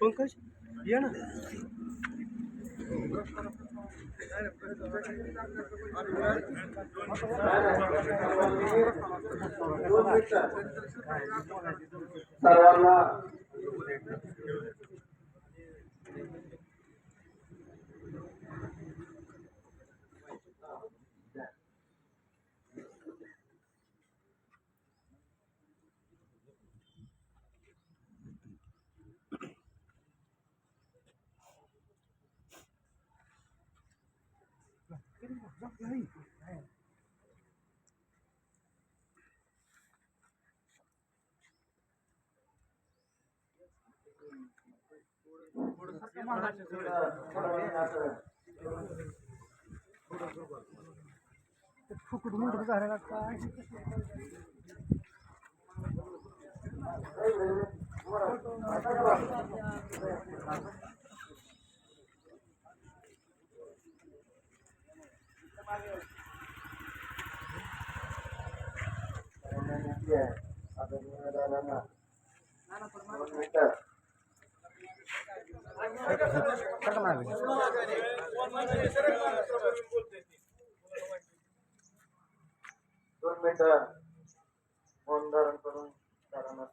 पंकज ये ना. सर्वांना फुकट म्हणतो घराला काय दोन मिनिटं मौन धारण करून सरांना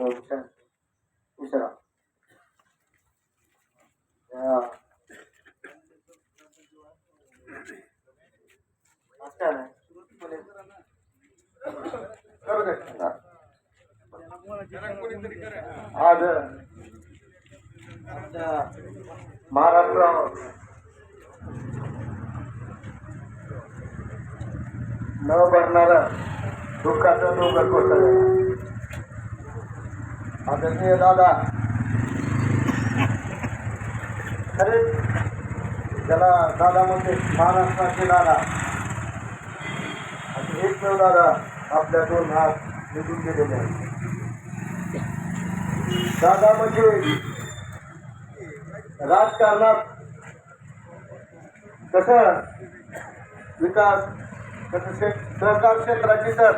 श्रद्धांजली आज महाराष्ट्र न भरणारा दुःखाचा डोंगर कोसळला. आदरणीय दादा. खरेच ज्याला दादा म्हणते महाराष्ट्राचे दादा. आणि एकमेव दादा आपल्या दोन हात निघून गेलेले आहेत दादा म्हणजे राजकारणात कसं विकास कसं सहकार क्षेत्राची तर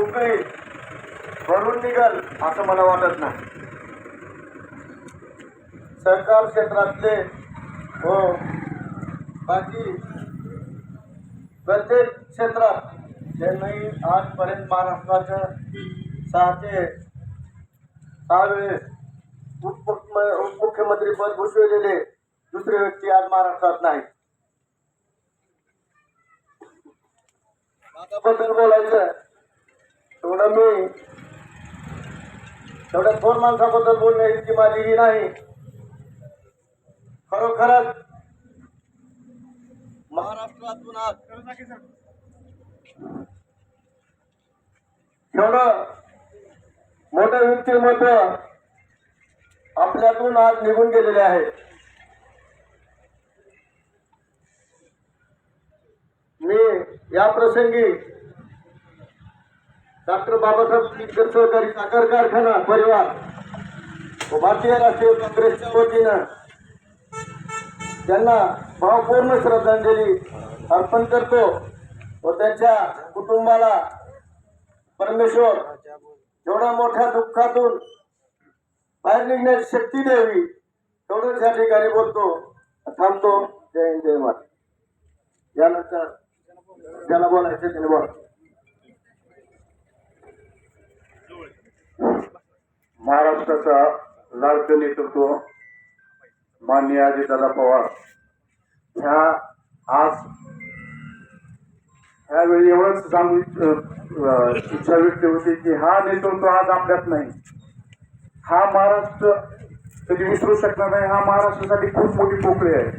उकळी भरून निघल असं मला वाटत नाही. सहकार क्षेत्रातले हो बाकी प्रत्येक क्षेत्रात चेन्नई आजपर्यंत महाराष्ट्राच्या सहा ते सहा वेळेस उपमुख्य उपमुख्यमंत्री पद भूषविलेले दुसरे व्यक्ती आज महाराष्ट्रात नाही बद्दल बोलायचं तेवढं मी तेवढ्या थोर माणसाबद्दल बोलणे इतकी माझी ही नाही. खरोखरच महाराष्ट्रातून आज एवढं मोठं व्यक्तिमत्व आपल्यातून आज निघून गेलेले आहे. मी या प्रसंगी डॉक्टर बाबासाहेब आंबेडकर सहकारी साखर कारखाना परिवार. व भारतीय राष्ट्रीय काँग्रेसच्या वतीनं त्यांना भावपूर्ण श्रद्धांजली अर्पण करतो व त्यांच्या कुटुंबाला परमेश्वर एवढ्या मोठ्या दुःखातून बाहेर निघण्याची शक्ती द्यावी तेवढंच या ठिकाणी बोलतो थांबतो. जय हिंद जय माता यानंतर ज्याला बोलायचं त्याने बोला. महाराष्ट्राचा लाडकं नेतृत्व माननीय अजितदादा पवार. ह्या आज ह्यावेळी एवढंच सांगू इच्छा व्यक्त होती की हा नेतृत्व आज आपल्यात नाही. हा महाराष्ट्र कधी विसरू शकणार नाही हा महाराष्ट्रासाठी खूप मोठी पोकळी आहे.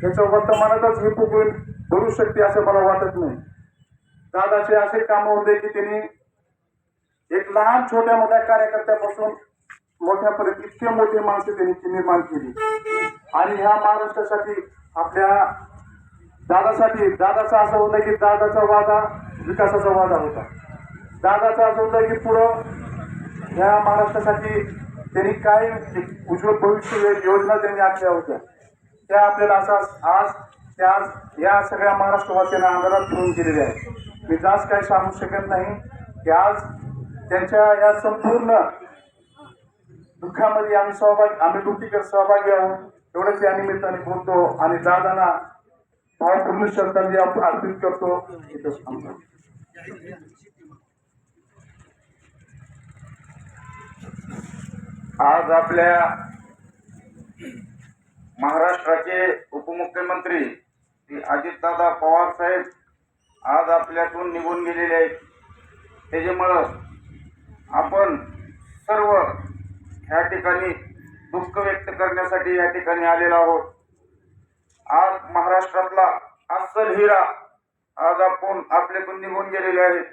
त्याच्या वर्तमानातच ही पोकळी भरू शकते असं मला वाटत नाही. दादाचे असे काम होते की त्यांनी एक लहान छोट्या मोठ्या कार्यकर्त्यापासून मोठ्यापर्यंत इतके मोठे माणसं त्यांनी निर्माण केली. आणि ह्या महाराष्ट्रासाठी आपल्या दादासाठी दादाचा असं होतं की दादाचा वादा विकासाचा वादा होता. दादाचा असं होतं की पुढं ह्या महाराष्ट्रासाठी त्यांनी काय उज्ज्वल भविष्य योजना त्यांनी आखल्या होत्या. त्या आपल्याला असा आज त्या आज या सगळ्या महाराष्ट्रवासियांना आंदोलनात घेऊन गेलेल्या आहेत. मी जास्त काही सांगू शकत नाही की आज त्यांच्या या संपूर्ण दुःखामध्ये आम्ही सहभाग आम्ही दुःखीकर सहभागी आहोत. एवढंच या निमित्ताने बोलतो आणि दादांना भावपूर्ण श्रद्धांजली अर्पित करतो. इथंच थांबतो. आज आपल्या महाराष्ट्राचे उपमुख्यमंत्री श्री अजितदादा पवार साहेब आज आपल्यातून निघून गेलेले आहेत. त्याच्यामुळं आपण सर्व ह्या ठिकाणी दुःख व्यक्त करण्यासाठी या ठिकाणी आलेलो आहोत. आज महाराष्ट्रातला अस्सल हिरा आज आपण आपल्यातून निघून गेलेले आहेत.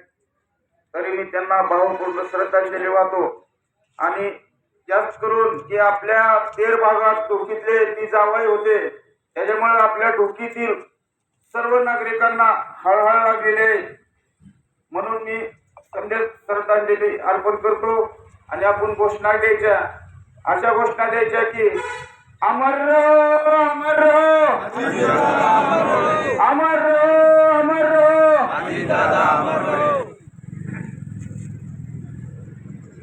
तरी मी त्यांना भावपूर्ण श्रद्धांजली वाहतो. आणि जास्त करून की आपल्या तेर भागात डोकीतले ती जावई होते त्याच्यामुळे आपल्या डोकीतील सर्व नागरिकांना हळहळ लागलेली आहे म्हणून मी संदेश श्रद्धांजली अर्पण करतो आणि आपण घोषणा द्यायच्या. अशा घोषणा द्यायच्या की अमर अमर अमर अमर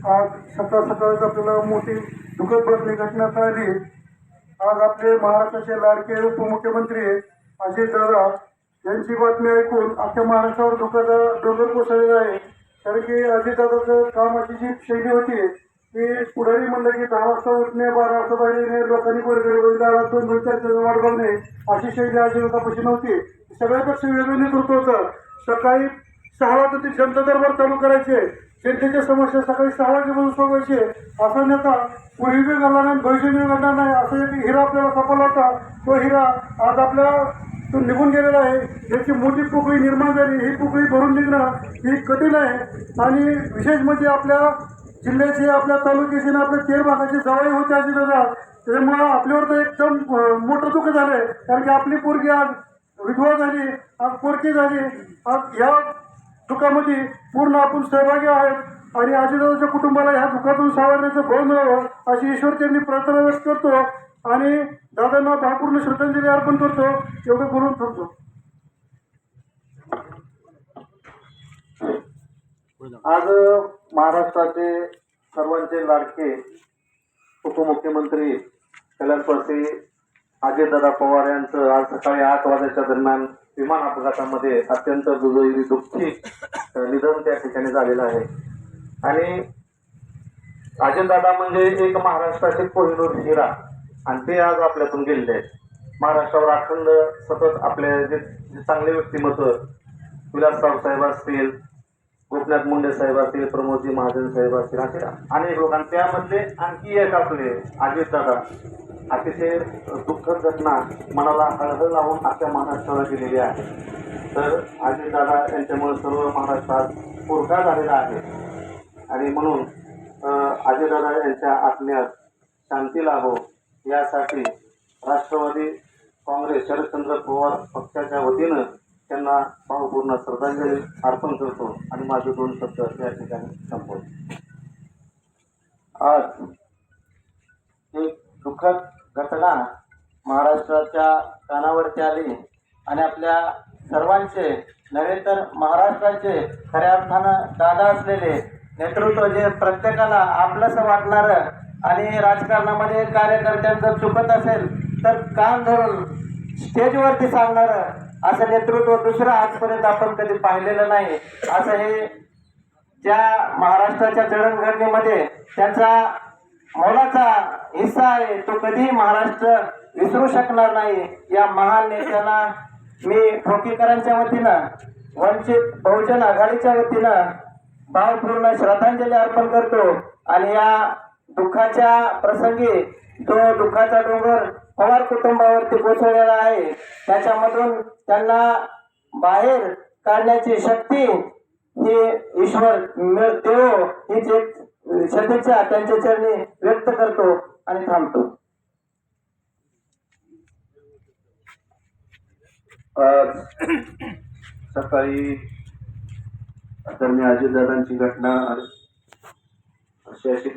आज सकाळ सकाळच आपल्याला मोठी दुःखद बातमी घटना कळली आज आपले महाराष्ट्राचे लाडके उपमुख्यमंत्री अजित दादा यांची बातमी ऐकून अख्ख्या महाराष्ट्रावर दुःखाचा डोंगर कोसळलेला आहे. कारण की अजितदादाचं कामाची जी शैली होती ती पुढारी म्हणलं की दहा वाजता उठणे बारा वाजता बाहेर लोकांनी वर्गणी दारात दोन दोन चार वाट बघणे अशी शैली अजितदादापाशी नव्हती. सगळ्यापेक्षा वेगळं नेतृत्व होतं. सकाळी सहाला तर ते जनता दरबार चालू करायचे. जनतेच्या समस्या सकाळी सहा वाजेपासून सोडवायचे. असा नेता पूर्वी बी नाही भविष्य बी घडणार नाही असं एक हिरा आपल्याला सापडला होता. तो हिरा आज आपल्या तो निघून गेलेला आहे. याची मोठी पोकळी निर्माण झाली. ही पोकळी भरून निघणं ही कठीण आहे. आणि विशेष म्हणजे आपल्या जिल्ह्याचे आपल्या तालुक्याचे आणि आपल्या तेर भागाची जवळ होते अशी दादा. त्याच्यामुळं आपल्यावर तर एकदम मोठं दुःख झालं आहे कारण की आपली पोरगी आज विधवा झाली आज पोरकी झाली. आज या दुःखामध्ये पूर्ण आपण सहभागी आहेत. आणि आजीदादाच्या कुटुंबाला ह्या दुःखातून सावरण्याचं बळ मिळावं अशी ईश्वर त्यांनी प्रार्थना व्यक्त करतो. आणि दादांना भावपूर्ण श्रद्धांजली अर्पण करतो एवढं बोलून थांबतो. आज महाराष्ट्राचे सर्वांचे लाडके उपमुख्यमंत्री कैलासवासी अजितदादा पवार यांचं आज सकाळी आठ वाजेच्या दरम्यान विमान अपघातामध्ये अत्यंत दुर्दैवी दुःखी निधन त्या ठिकाणी झालेलं आहे. आणि अजितदादा म्हणजे एक महाराष्ट्राचे कोहिनूर हिरा. आणि ते आज आपल्यातून गेलेले आहेत. महाराष्ट्रावर अखंड सतत आपले जे जे चांगले व्यक्तिमत्व विलासराव साहेब असतील गोपनाथ मुंडे साहेब असतील प्रमोदजी महाजन साहेब असतील असे अनेक लोक आणि त्यामधले आणखी एक आपले अजितदादा अतिशय दुःखद घटना मनाला हळहळ लावून अख्ख्या महाराष्ट्राला गेलेली आहे. तर अजितदादा यांच्यामुळे सर्व महाराष्ट्रात पुरखा झालेला आहे. आणि म्हणून अं, अजितदादा यांच्या आत्म्यात शांती लाभो. यासाठी राष्ट्रवादी काँग्रेस शरदचंद्र पवार पक्षाच्या वतीनं त्यांना भावपूर्ण श्रद्धांजली अर्पण करतो आणि माझे दोन शब्द या ठिकाणी संपवतो. आज एक दुःखद घटना महाराष्ट्राच्या कानावरती आली आणि आपल्या सर्वांचे नव्हे तर महाराष्ट्राचे खऱ्या अर्थानं दादा असलेले नेतृत्व जे प्रत्येकाला आपलंसं वाटणारं आणि राजकारणामध्ये कार्यकर्त्यांचं चुकत असेल तर कान धरून स्टेजवरती सांगणारं असं नेतृत्व दुसरं आजपर्यंत आपण कधी पाहिलेलं नाही. असं हे ज्या महाराष्ट्राच्या जडणघडणीमध्ये त्यांचा मोलाचा हिस्सा आहे तो कधीही महाराष्ट्र विसरू शकणार नाही. या महान नेत्याला मी ठोकीकरांच्या वतीनं वंचित बहुजन आघाडीच्या वतीनं भावपूर्ण श्रद्धांजली अर्पण करतो. आणि या दुःखाच्या प्रसंगी तो दुःखाचा डोंगर पवार कुटुंबावरती कोसळलेला आहे. त्याच्यामधून त्यांना बाहेर काढण्याची शक्ती ही ईश्वर मिळ- हीच एक सदिच्छा त्यांच्या चरणी व्यक्त करतो आणि थांबतो. सकाळी आदरणीय अजितदादांची घटना अशी अशी